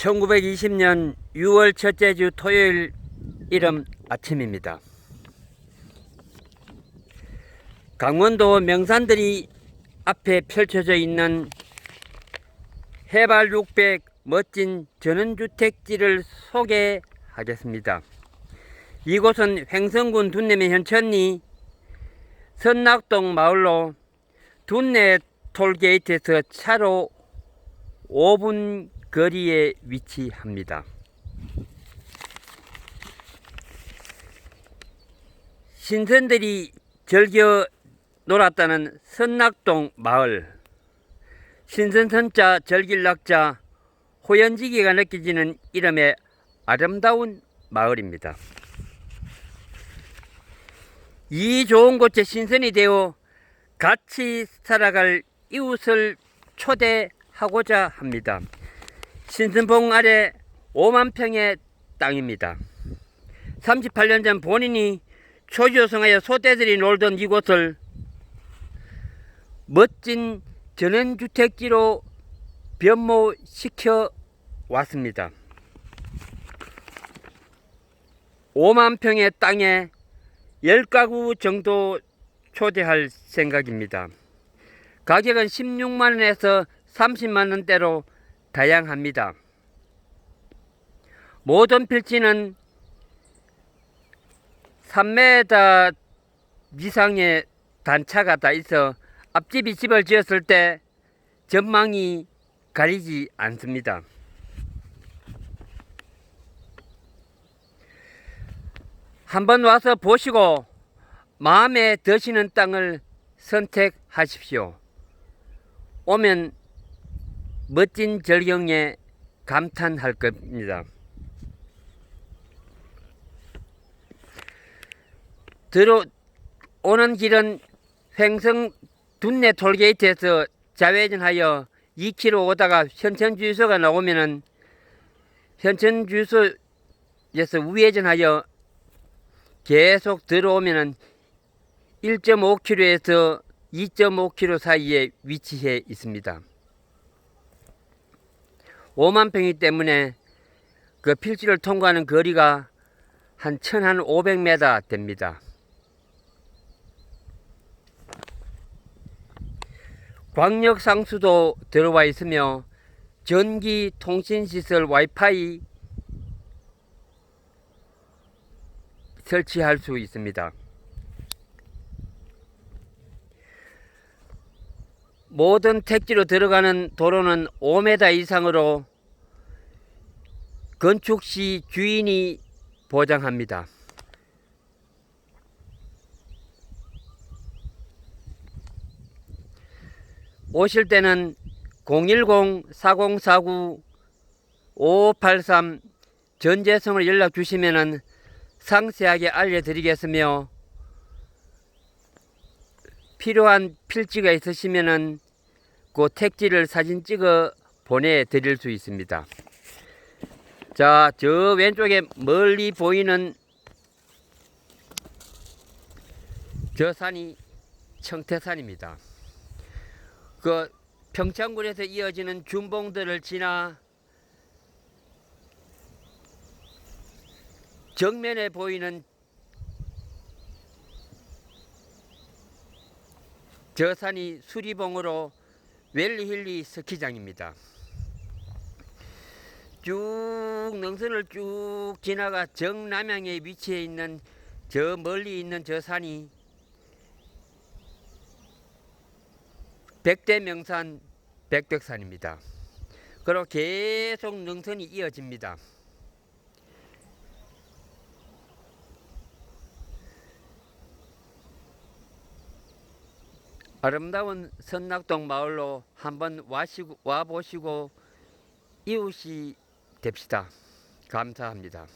1920년 6월 첫째 주 토요일 이름 아침입니다. 강원도 명산들이 앞에 펼쳐져 있는 해발 600 멋진 전원주택지를 소개하겠습니다. 이곳은 횡성군 둔내면 현천리 선낙동 마을로 둔내 톨게이트에서 차로 5분 거리에 위치합니다. 신선들이 즐겨 놀았다는 선낙동 마을 신선선자 절길낙자 호연지기가 느껴지는 이름의 아름다운 마을입니다. 이 좋은 곳에 신선이 되어 같이 살아갈 이웃을 초대하고자 합니다. 신선봉 아래 5만 평의 땅입니다. 38년 전 본인이 초조성하여 소떼들이 놀던 이곳을 멋진 전원주택지로 변모시켜 왔습니다. 5만 평의 땅에 10가구 정도 초대할 생각입니다. 가격은 16만원에서 30만원대로 다양합니다. 모든 필지는 3m 이상의 단차가 다 있어 앞집이 집을 지었을 때 전망이 가리지 않습니다. 한번 와서 보시고 마음에 드시는 땅을 선택하십시오. 오면 멋진 절경에 감탄할 겁니다. 들어 오는 길은 횡성 둔내 톨게이트에서 좌회전하여 2km 오다가 현천 주유소가 나오면은 현천 주유소에서 우회전하여 계속 들어오면은 1.5km에서 2.5km 사이에 위치해 있습니다. 5만 평이기 때문에 그 필지를 통과하는 거리가 한 1500m 됩니다. 광역 상수도 들어와 있으며 전기 통신 시설 와이파이 설치할 수 있습니다. 모든 택지로 들어가는 도로는 5m 이상으로 건축 시 주인이 보장합니다. 오실 때는 010-4049-5583 전재성을 연락 주시면은 상세하게 알려드리겠으며 필요한 필지가 있으시면은 그 택지를 사진 찍어 보내드릴 수 있습니다. 자, 저 왼쪽에 멀리 보이는 저 산이 청태산입니다. 그 평창군에서 이어지는 준봉들을 지나 정면에 보이는 저 산이 수리봉으로 웰리힐리 스키장입니다. 쭉 능선을 쭉 지나가 정남향에 위치해 있는 저 멀리 있는 저 산이 백대 명산 백덕산입니다. 그리고 계속 능선이 이어집니다. 아름다운 선낙동 마을로 한번 와시고, 와보시고 이웃이 됩시다. 감사합니다.